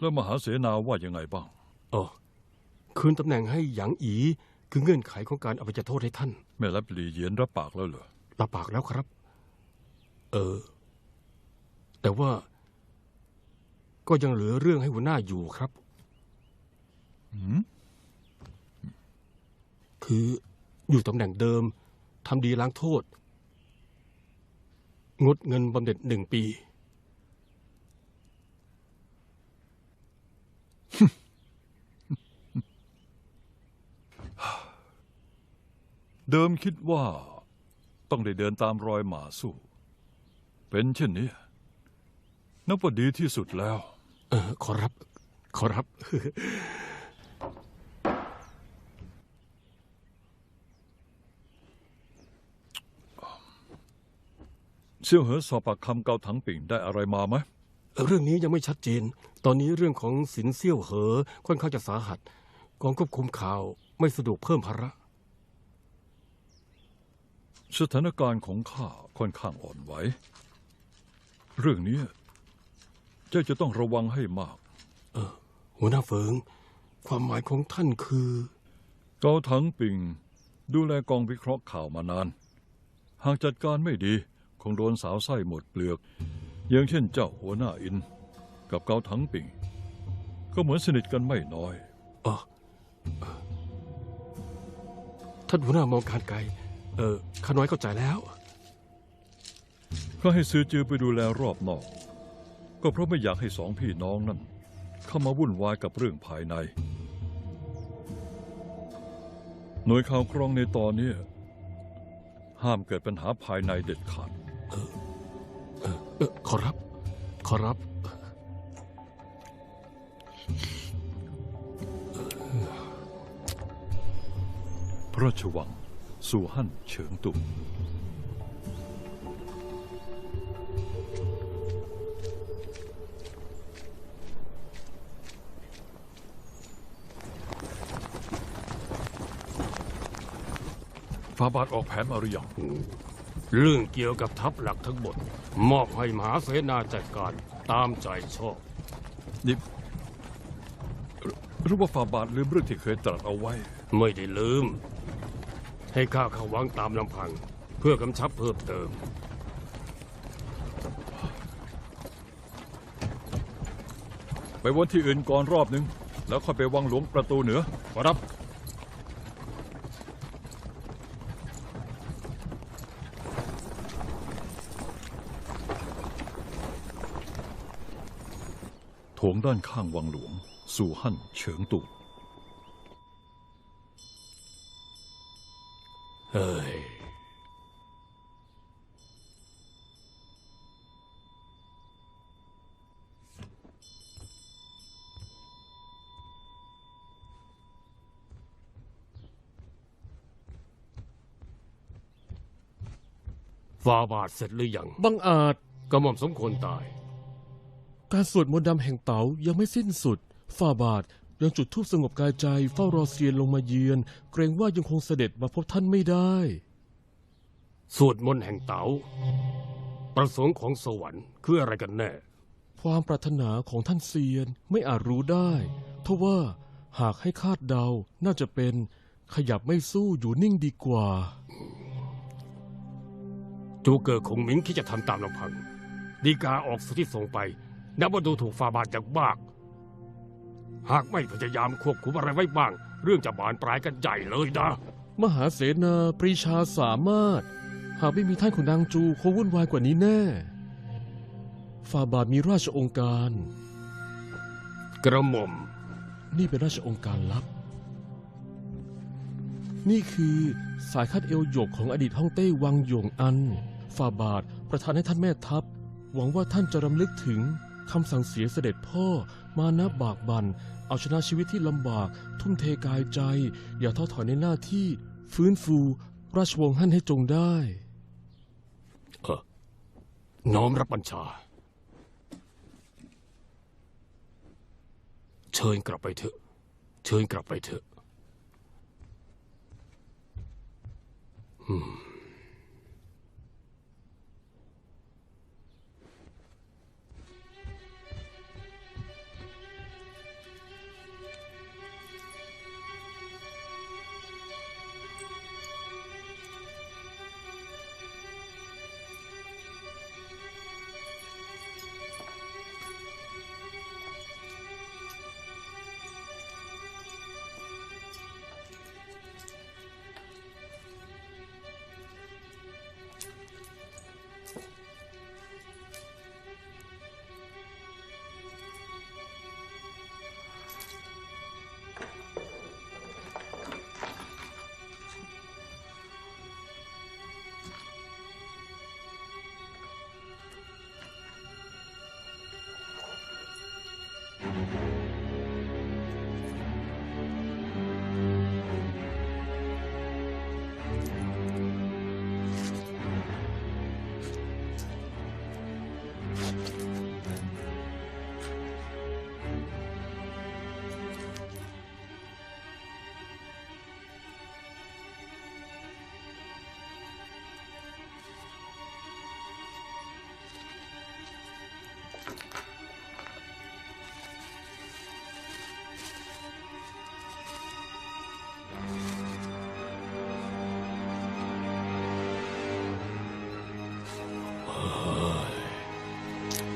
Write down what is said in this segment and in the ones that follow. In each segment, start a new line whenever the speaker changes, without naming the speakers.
แล้วมหาเสนาว่ายังไงบ้าง
เออ คืนตำแหน่งให้หยางอีคือเงื่อนไขของการอภัยโทษให้ท่าน
แม่รับหลีเหยียนรับปากแล้วเหรอ
รับปากแล้วครับ เออ แต่ว่า ก็ยังเหลือเรื่องให้หัวหน้าอยู่ครับ
หืม
คืออยู่ตำแหน่งเดิมทำดีล้างโทษ งดเงินบำเหน็จหนึ่งปี
เดิมคิดว่าต้องได้เดินตามรอยหมาสู้ เป็นเช่นนี้นับว่าดีที่สุดแล้ว
เออ ขอรับ ขอรับ
เสี่ยวเหอสอบปากคำเกาถังปิ่งได้อะไรมาไหม
เรื่องนี้ยังไม่ชัดเจน ตอนนี้เรื่องของสินเซี่ยวเหอค่อนข้างจะสาหัส กองควบคุมข่าวไม่สะดวกเพิ่มภาระ
สถานการณ์ของข้าค่อนข้างอ่อนไหว เรื่องนี้เจ้าจะต้องระวังให้มาก
หัวหน้าเฟิง ความหมายของท่านคือ
เกาถังปิง ดูแลกองวิเคราะห์ข่าวมานาน หากจัดการไม่ดี คงโดนสาวไส้หมดเปลือก อย่างเช่นเจ้าหัวหน้าอิน กับเกาถังปิง ก็เหมือนสนิทกันไม่น้อย
เออเอ่อท่านหัวหน้ามองการไกล เออข้าน้อยเข้าใจแล้ว
ข้าให้ซื้อจือไปดูแลรอบนอก ก็เพราะไม่อยากให้สองพี่น้องนั่นเข้ามาวุ่นวายกับเรื่องภายใน หน่วยข่าวกรองในตอนนี้ห้ามเกิดปัญหาภายในเด็ดขาด
เออขอรับ ขอรับ
พระราชวัง สู่ฮั่นเฉิงตุฟาบาทออกแผนมาหรือยัง
เรื่องเกี่ยวกับทัพหลักทั้งหมด มอบให้มหาเสนาจัดการตามใจชอบ
นี่หรือว่าฟาบาทลืมเรื่องที่เคยตรัสเอาไว้
ไม่ได้ลืม ให้ข้าเข้าวังตามลำพัง เพื่อกำชับเพิ่มเติม
ไปวนที่อื่นก่อนรอบนึงแล้วค่อยไปวังหลวงประตูเหนือ
ขอรับ
โถงด้านข้างวังหลวง สู่ฮั่นเฉิงตุ
เฮ้ยฟาบาทเสร็จหรือยัง
บังอาจ
กระหม่อมสมควรตาย
การสวดมนต์ดำแห่งเต๋ายังไม่สิ้นสุดฝ่าบาท ยังจุดธูปสงบกายใจเฝ้ารอเซียนลงมาเยือน เกรงว่ายังคงเสด็จมาพบท่านไม่ได้
สวดมนต์แห่งเต๋าประสงค์ของสวรรค์คืออะไรกันแน่
ความปรารถนาของท่านเซียนไม่อาจรู้ได้ทว่าหากให้คาดเดาน่าจะเป็นขยับไม่สู้อยู่นิ่งดีกว่า
จูเกิดคงหมิงคิดจะทำตามลำพังดีกาออกสุที่ส่งไปนับว่าดูถูกฟาบาทอย่างมาก หากไม่พยายามควบคุมอะไรไว้บ้าง เรื่องจะบานปลายกันใหญ่เลยนะ
มหาเสนาปรีชาสามารถ หากไม่มีท่านขุนนางจูคงวุ่นวายกว่านี้แน่ฝ่าบาทมีราชองค์การ
กระหม่อม
นี่เป็นราชองค์การลับ นี่คือสายคัดเอวหยกของอดีตฮ่องเต้วังหยงอันฝ่าบาทประทานให้ท่านแม่ทัพ หวังว่าท่านจะรำลึกถึงคำสั่งเสียเสด็จพ่อมานะบากบัน เอาชนะชีวิตที่ลำบาก ทุ่มเทกายใจ อย่าท้อถอยในหน้าที่ฟื้นฟูราชวงศ์ฮั่นให้จงได้
เออน้อมรับบัญชา เชิญกลับไปเถอะ เชิญกลับไปเถอะ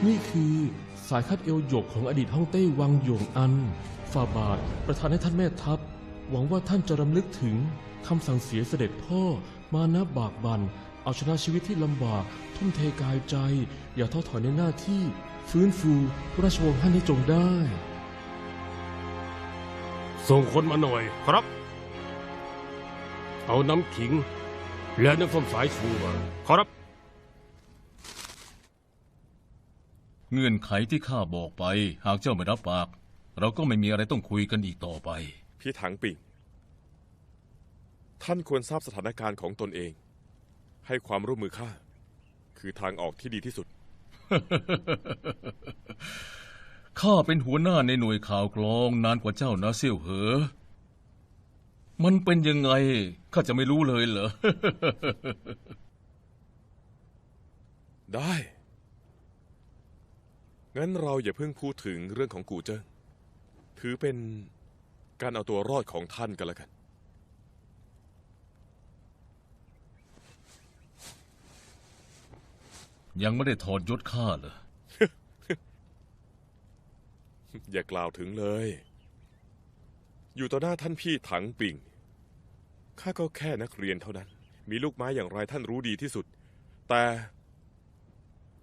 นี่คือสายคัดเอวหยกของอดีตฮ่องเต้วังหยงอัน ฝ่าบาทประทานให้ท่านแม่ทัพ หวังว่าท่านจะรำลึกถึงคำสั่งเสียเสด็จพ่อมานะบากบันเอาชนะชีวิตที่ลำบาก ทุ่มเทกายใจ อย่าท้อถอยในหน้าที่ ฟื้นฟูราชวงศ์ฮั่นให้จงได้
ส่งคนมาหน่อยครับ เอาน้ำขิง และน้ำส้มสายชูมาครับ
เงื่อนไขที่ข้าบอกไป หากเจ้าไม่รับปาก เราก็ไม่มีอะไรต้องคุยกันอีกต่อไป
พี่ถังปิ่ง ท่านควรทราบสถานการณ์ของตนเอง ให้ความร่วมมือข้า คือทางออกที่ดีที่สุด
ข้าเป็นหัวหน้าในหน่วยข่าวกรองนานกว่าเจ้านะเซี่ยวเหอ มันเป็นยังไง ข้าจะไม่รู้เลยเหรอ
ได้ งั้นเราอย่าเพิ่งพูดถึงเรื่องของกูเจิ้งถือเป็นการเอาตัวรอดของท่านกันแล้วกัน
ยังไม่ได้ถอดยศข้าเหรอ
อย่ากล่าวถึงเลย อยู่ต่อหน้าท่านพี่ถังปิ่งข้าก็แค่นักเรียนเท่านั้น มีลูกไม้อย่างไรท่านรู้ดีที่สุด แต่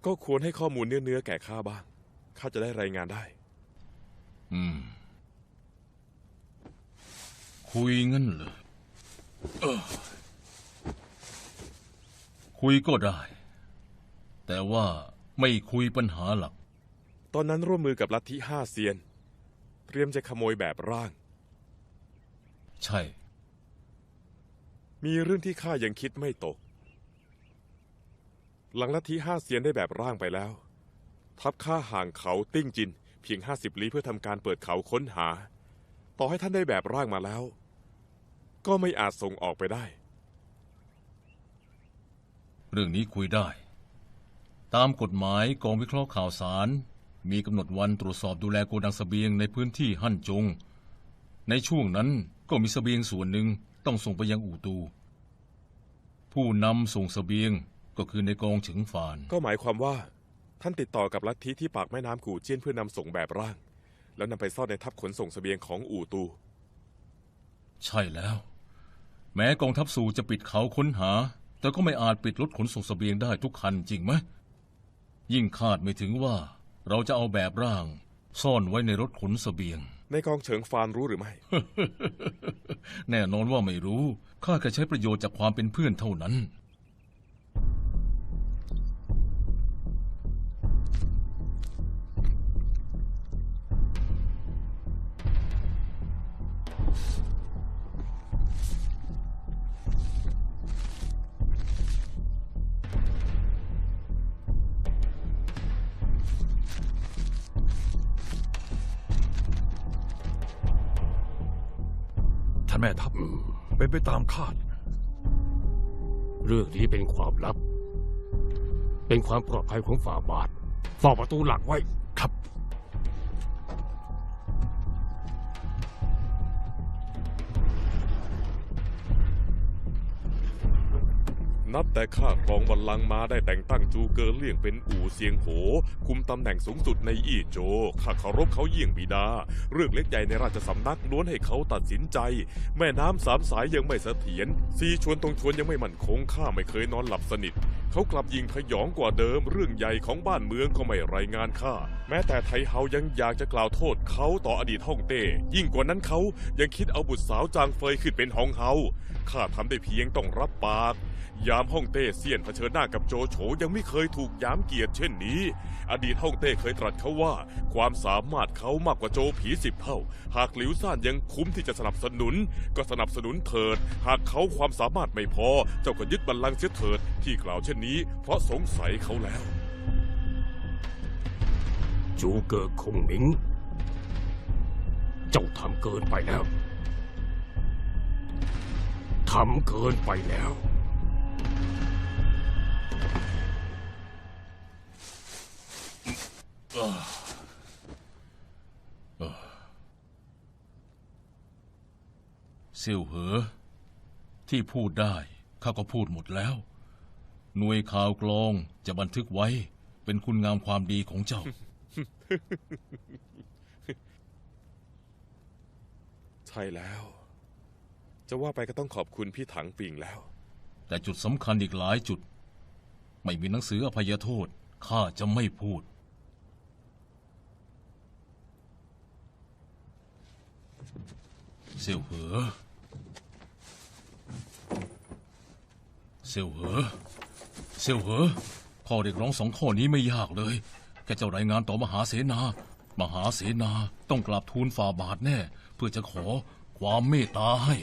ก็ควรให้ข้อมูลเนื้อๆแก่ข้าบ้าง ข้าจะได้รายงานได้
อืม คุยงั้นเหรอเอ้อคุยก็ได้ แต่ว่าไม่คุยปัญหาหลัก
ตอนนั้นร่วมมือกับลัทธิห้าเซียน เตรียมจะขโมยแบบร่าง
ใช่
มีเรื่องที่ข้ายังคิดไม่ตก หลังลัทธิห้าเซียนได้แบบร่างไปแล้ว ทัพข้าห่างเขาติ้งจิน เพียงห้าสิบลี้เพื่อทำการเปิดเขาค้นหา ต่อให้ท่านได้แบบร่างมาแล้ว ก็ไม่อาจส่งออกไปได้
เรื่องนี้คุยได้ ตามกฎหมายกองวิเคราะห์ข่าวสาร มีกำหนดวันตรวจสอบดูแลโกดังเสบียงในพื้นที่ฮั่นจง ในช่วงนั้นก็มีเสบียงส่วนหนึ่งต้องส่งไปยังอู่ตู ผู้นำส่งเสบียงก็คือในกองถึงฝาน
ก็หมายความว่า ท่านติดต่อกับลัทธิที่ปากแม่น้ำกูเจี้ยนเพื่อนำส่งแบบร่าง แล้วนำไปซ่อนในทัพขนส่งเสบียงของอู่ตู
ใช่แล้ว แม้กองทัพสู่จะปิดเขาค้นหา แต่ก็ไม่อาจปิดรถขนส่งเสบียงได้ทุกคันจริงไหมยิ่งคาดไม่ถึงว่า เราจะเอาแบบร่าง ซ่อนไว้ในรถขนเสบียง
ในกองเฉิงฟานรู้หรือไม่
แน่นอนว่าไม่รู้ข้าแค่ใช้ประโยชน์จากความเป็นเพื่อนเท่านั้น
เป็นไปต
เรื่องนี้เป็นความลับ เป็นความปลอดภัยของฝ่าบาทเฝ้าประตูหลักไว้
ครับ
นับแต่ข้าครองบัลลังก์มาได้แต่งตั้งจูเกอเลี่ยงเป็นอู่เซียงโห คุมตำแหน่งสูงสุดในอี้โจข้าเคารพเขาเยี่ยงบิดา เรื่องเล็กใหญ่ในราชสำนักล้วนให้เขาตัดสินใจ แม่น้ำสามสายยังไม่เสถียรซีชวนตรงชวนยังไม่มั่นคงข้าไม่เคยนอนหลับสนิท เขากลับยิงพยองกว่าเดิมเรื่องใหญ่ของบ้านเมืองก็ไม่รายงานข้าแม้แต่ไทเฮายังอยากจะกล่าวโทษเขาต่ออดีตฮ่องเต้ ยิ่งกว่านั้นเขายังคิดเอาบุตรสาวจางเฟยขึ้นเป็นฮองเฮาข้าทำได้เพียงต้องรับปาก ยามฮ่องเต้เซียนเผชิญหน้ากับโจโฉยังไม่เคยถูกยามเกียรติเช่นนี้ อดีตฮ่องเต้เคยตรัสเขาว่า ความสามารถเขามากกว่าโจผีสิบเท่า หากหลิวซ่านยังคุ้มที่จะสนับสนุน ก็สนับสนุนเถิด หากเขาความสามารถไม่พอ เจ้าก็ยึดบัลลังก์เสียเถิดที่กล่าวเช่นนี้เพราะสงสัยเขาแล้ว
จูเกิดคงหมิง เจ้าทำเกินไปแล้ว ทำเกินไปแล้ว
เซี่ยวเหอ ที่พูดได้ ข้าก็พูดหมดแล้ว หน่วยข่าวกรองจะบันทึกไว้ เป็นคุณงามความดีของเจ้า
ใช่แล้ว จะว่าไปก็ต้องขอบคุณพี่ถังปิงแล้ว
แต่จุดสำคัญอีกหลายจุด ไม่มีหนังสืออภัยโทษ ข้าจะไม่พูด เสี่ยวเหอ เสี่ยวเหอ เสี่ยวเหอข้อเรียกร้องสองข้อนี้ไม่ยากเลยแค่เจ้ารายงานต่อมหาเสนา มหาเสนาต้องกราบทูลฝ่าบาทแน่ เพื่อจะขอความเมตตาให้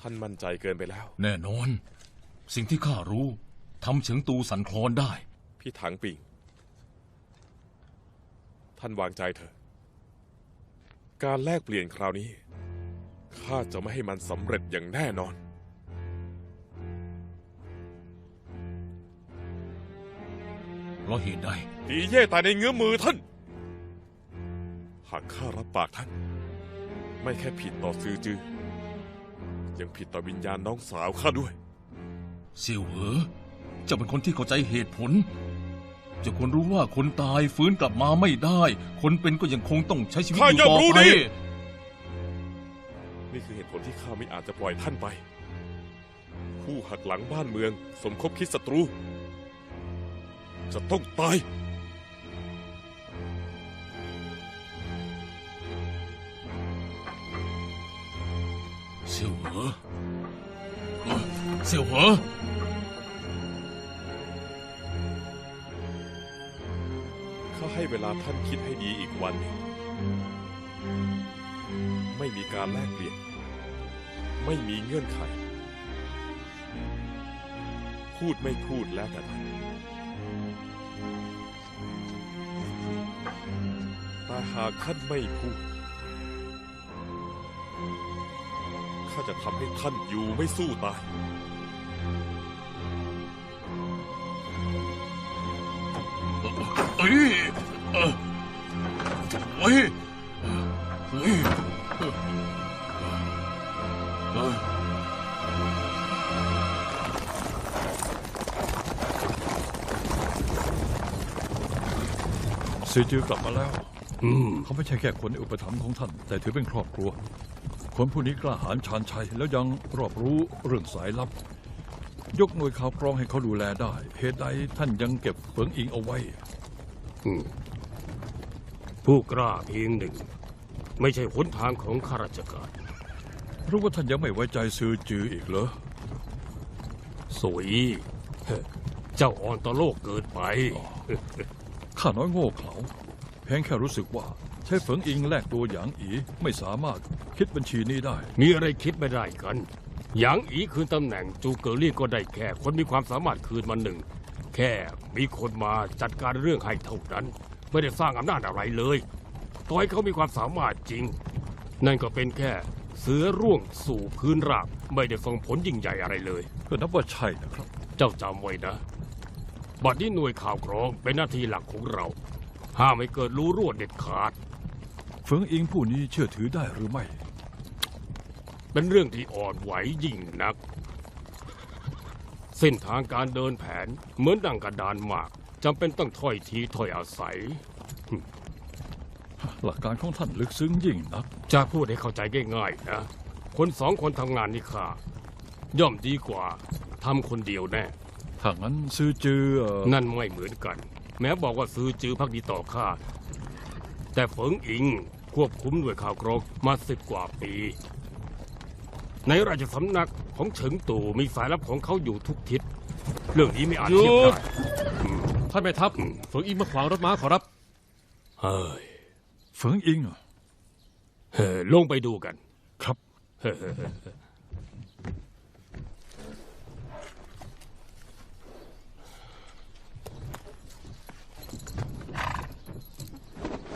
ท่านมั่นใจเกินไปแล้ว
แน่นอน สิ่งที่ข้ารู้ทำเฉิงตูสั่นคลอนได้
พี่ถังปิง ท่านวางใจเถอะ การแลกเปลี่ยนคราวนี้ ข้าจะไม่ให้มันสำเร็จอย่างแน่นอน
เพราะเหตุใด
ตีเย่ตายในเงื้อมือท่าน หากข้ารับปากท่าน ไม่แค่ผิดต่อซือจือ ยังผิดต่อวิญญาณน้องสาวข้าด้วย
เสี่ยวเหอเจ้าเป็นคนที่เข้าใจเหตุผลเจะควรรู้ว่าคนตายฟื้นกลับมาไม่ได้ คนเป็นก็ยังคงต้องใช้ชีวิต
ข้า
อยู่
ย่อม
ต่อ
รู้
ไป
ดีนี่คือเหตุผลที่ข้าไม่อาจจะปล่อยท่านไป ผู้หักหลังบ้านเมือง สมคบคิดศัตรู จะต้องตาย
เสี่ยวเหอเอ่อเสี่ยวเหอ
ข้าให้เวลาท่านคิดให้ดีอีกวันหนึ่งไม่มีการแลกเปลี่ยน ไม่มีเงื่อนไข พูดไม่พูดแล้วแต่ท่าน หากท่านไม่พูด ข้าจะทำให้ท่านอยู่ไม่สู้ตาย
เอ้ยเอ่อเอ้ยเอ้ยเอ้ย
ซีจือกลับมาแล้ว
อืม
เขาไม่ใช่แค่คนในอุปถัมภ์ของท่าน แต่ถือเป็นครอบครัว คนผู้นี้กล้าหาญชาญชัย แล้วยังรอบรู้เรื่องสายลับ ยกหน่วยข่าวกรองให้เขาดูแลได้ เหตุใดท่านยังเก็บเฟิงอิงเอาไว้
อืมผู้กล้าเพียงหนึ่ง ไม่ใช่หนทางของข้าราชการ
หรือว่าท่านยังไม่ไว้ใจซือจืออีกเหรอ
สวยเฮ้อเจ้าอ่อนต่อโลกเกินไป
ข้าน้อยโง่เขลาเพียงแค่รู้สึกว่า ใช้เฟิงอิงแลกตัวหยางอีไม่สามารถคิดบัญชีนี้ได้
มีอะไรคิดไม่ได้กัน หยางอีคืนตำแหน่งจูเกอรี่ก็ได้แค่คนมีความสามารถคืนมาหนึ่ง แค่มีคนมาจัดการเรื่องให้เท่านั้น ไม่ได้สร้างอำนาจอะไรเลยต่อยเขามีความสามารถจริง นั่นก็เป็นแค่เสือร่วงสู่พื้นราบไม่ได้ฟังผลยิ่งใหญ่อะไรเลย
ก็นับว่าใช่นะครับ
เจ้าจำไว้นะ บัดนี้หน่วยข่าวกรองเป็นหน้าที่หลักของเรา ห้ามไม่เกิดรู้รั่วเด็ดขาด
เฟิงอิงผู้นี้เชื่อถือได้หรือไม่
เป็นเรื่องที่อ่อนไหวยิ่งนัก เส้นทางการเดินแผนเหมือนดังกระดานหมากจำเป็นต้องถ้อยทีถ้อยอาศัย
หลักการของท่านลึกซึ้งยิ่งนัก
จะพูดให้เข้าใจง่ายๆนะ คนสองคนทำงานนี่ค่ะ ย่อมดีกว่าทำคนเดียวแน่
ถ้างั้นซือจือเอ่อ
นั่นไม่เหมือนกัน แม้บอกว่าซื้อจื้อพักดีต่อข้า แต่เฟิงอิงควบคุมหน่วยข่าวกรองมาสิบกว่าปี ในราชสำนักของเฉิงตู่มีสายลับของเขาอยู่ทุกทิศ เรื่องนี้ไม่อาจเทียบได้
ท่านแม่ทัพเฟิงอิงมาขวางรถม้าขอรับ
เฮ้ย
เฟิงอิงเหรอ
เฮ้ยลงไปดูกัน
ครับ
เฮ้ย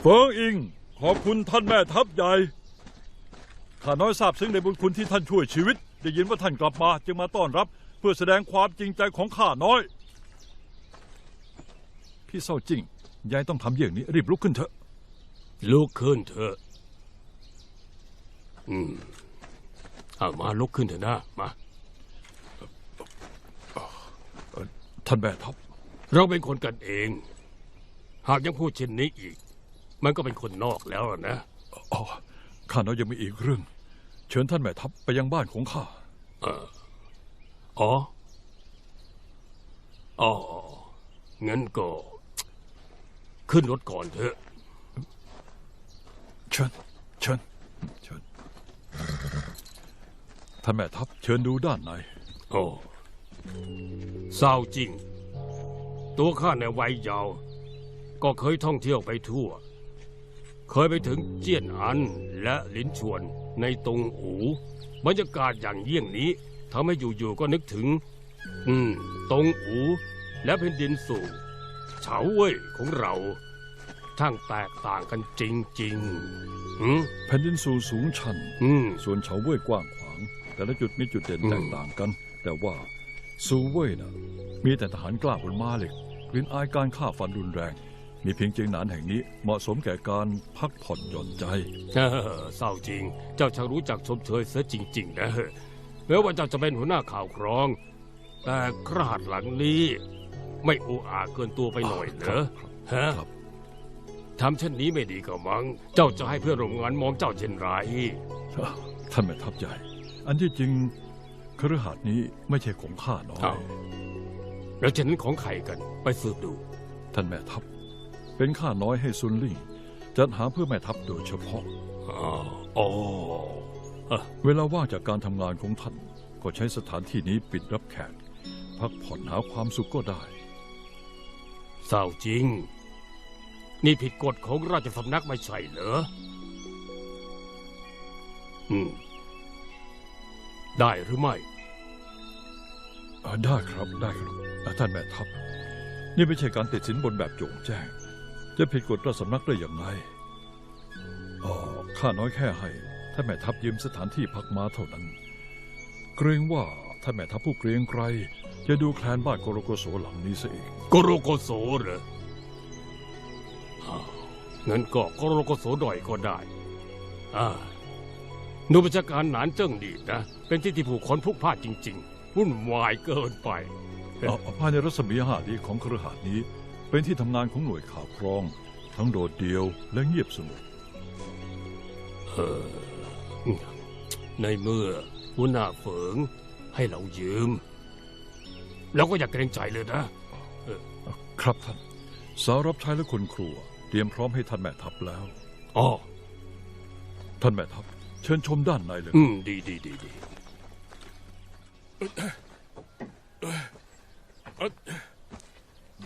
เฟิงอิง ขอบคุณท่านแม่ทัพใหญ่ ข้าน้อยทราบซึ้งในบุญคุณที่ท่านช่วยชีวิต ได้ยินว่าท่านกลับมาจึงมาต้อนรับ เพื่อแสดงความจริงใจของข้าน้อย พี่เศร้าจริง ยายต้องทำอย่างนี้รีบลุกขึ้นเถอะ
ลุกขึ้นเถอะ อืมเอามาลุกขึ้นเถอะนะ มา
ท่านแม่ทัพ
เราเป็นคนกันเอง หากยังพูดเช่นนี้อีก มันก็เป็นคนนอกแล้วนะ
อ๋อข้าน้อยยังมีอีกเรื่อง เชิญท่านแม่ทัพไปยังบ้านของข้า
อ๋ออ๋องั้นก็ ขึ้นรถก่อนเถอะ
เชิญ เชิญ เชิญ ท่านแม่ทัพเชิญดูด้านใน
โอ้เศร้าจริง ตัวข้าในวัยเยาว์ก็เคยท่องเที่ยวไปทั่ว เคยไปถึงเจียนอันและลินชวนในตงอูบรรยากาศอย่างเยี่ยงนี้ทำให้อยู่ๆก็นึกถึง อืมตงอู และแผ่นดินสู่เฉาเว่ยของเราทั้งแตกต่างกันจริงๆอืม
แผ่นดินสูงสูงชัน
อืม
ส่วนเฉาเว่ยกว้างขวาง แต่ละจุดมีจุดเด่น
อืม
แตกต่างกัน แต่ว่าซูเว่ยนะมีแต่ทหารกล้าบนม้าเหล็กกลิ่นอายการฆ่าฟันรุนแรง มีเพียงเจียงหนานแห่งนี้เหมาะสมแก่การพักผ่อนหย่อนใจ
เออเศร้าจริง เจ้าช่างรู้จักชมเชยเสียจริง ๆ นะแม้ว่าเจ้าจะเป็นหัวหน้าข่าวครอง แต่คราดหลังนี้ ไม่อุอาจเกินตัวไปหน่อยเหรอฮะ
ครับ
ทำเช่นนี้ไม่ดีก็มัง้งเจ้าจะให้เพื่อนร่วมงานมองเจ้าเช่นไร
ท่านแม่ทัพใหญ่ อันที่จริงคฤหาสน์นี้ไม่ใช่ของข้าน้อย
อ้าวแล้วเช่นนั้นของใครกันไปสืบดู
ท่านแม่ทัพ เป็นข้าน้อยให้ซุนลี่ จัดหาเพื่อแม่ทัพโดยเฉพาะ
อ๋ออ๋อ
เวลาว่างจากการทำงานของท่าน ก็ใช้สถานที่นี้ปิดรับแขก พักผ่อนหาความสุขก็ได้
เศร้าจริง นี่ผิดกฎของราชสำนักไม่ใช่เหรอ อืม ได้หรือไม่
อ่าได้ครับได้ครับอ่าท่านแม่ทัพ นี่ไม่ใช่การติดสินบนแบบโจงแจ้ง จะผิดกฎราชสำนักได้อย่างไรอ๋อข้าน้อยแค่ให้ท่านแม่ทัพยืมสถานที่พักม้าเท่านั้น เกรงว่าท่านแม่ทัพผู้เกรียงไกรจะดูแคลนบ้านโกโรโกโสหลังนี้ซะเอง
โกโรโกโสเหรออ้าวงั้นก็โกโรโกโสหน่อยก็ได้อ่าหนูประชาการหนานเจิ้งดีนะ เป็นที่ที่ผู้คนพลุกพล่านจริง ๆ วุ่นวายเกินไป
เอ่อภายในรัศมีห้าลี้ของครหาสน์นี้ เป็นที่ทำงานของหน่วยข่าวกรอง ทั้งโดดเดี่ยวและเงียบสงบ
เออในเมื่อหัวหน้าเฝิงให้เรายืมเราก็อยากเกรงใจเลยนะ
ครับท่าน สาวรับใช้และคนครัว เตรียมพร้อมให้ท่านแม่ทัพแล้ว
อ๋อ
ท่านแม่ทัพ เชิญชมด้านในเลย
อืม ดีดีดีดี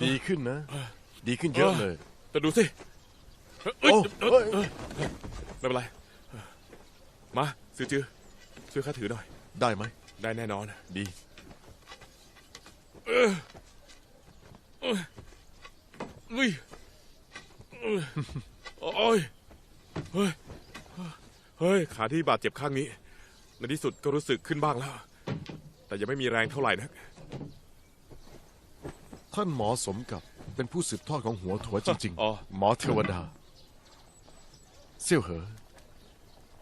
ดีขึ้นนะ ดีขึ้นเยอะเลย
แต่ดูสิเอ้ย
โอ้
เอ้ย
เอ้ย
เอ้ยไม่เป็นไร มา ซื้อจื้อช่วยข้าถือหน่อย
ได้ไหม
ได้แน่นอน
ดี
เอ้ยเอ้ยโอ้ยเฮ้ย เฮ้ย ขาที่บาดเจ็บข้างนี้ ในที่สุดก็รู้สึกขึ้นบ้างแล้ว แต่ยังไม่มีแรงเท่าไหร่นัก
ท่านหมอสมกับเป็นผู้สืบทอดของหัวถัวจริง
อ๋อ
ๆ หมอเทวดา เซี่ยวเหอ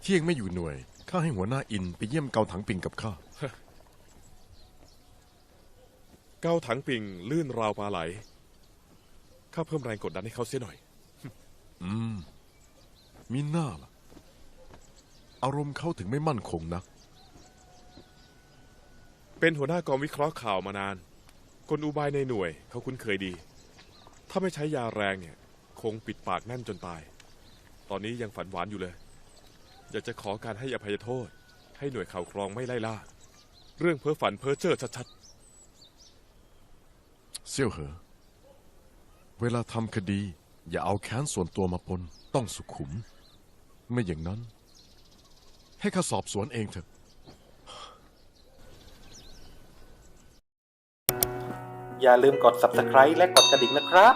เที่ยงไม่อยู่หน่วย ข้าให้หัวหน้าอินไปเยี่ยมเกาถังปิงกับข้า
เก้าถังปิงลื่นราวปลาไหล ข้าเพิ่มแรงกดดันให้เขาเสียหน่อย
อืมมีหน้าล่ะ อารมณ์เขาถึงไม่มั่นคงนัก
เป็นหัวหน้ากองวิเคราะห์ข่าวมานาน กลอุบายในหน่วยเขาคุ้นเคยดี ถ้าไม่ใช้ยาแรงเนี่ย คงปิดปากแน่นจนตาย ตอนนี้ยังฝันหวานอยู่เลย อยากจะขอการให้อภัยโทษ ให้หน่วยข่าวครองไม่ไล่ล่า เรื่องเพ้อฝันเพ้อเจ้อชัด
เซี่ยวเหอ เวลาทำคดี อย่าเอาแค้นส่วนตัวมาปน ต้องสุขุม ไม่อย่างนั้น ให้ข้าสอบสวนเองเถอะ
อย่าลืมกด subscribe และกดกระดิ่งนะครับ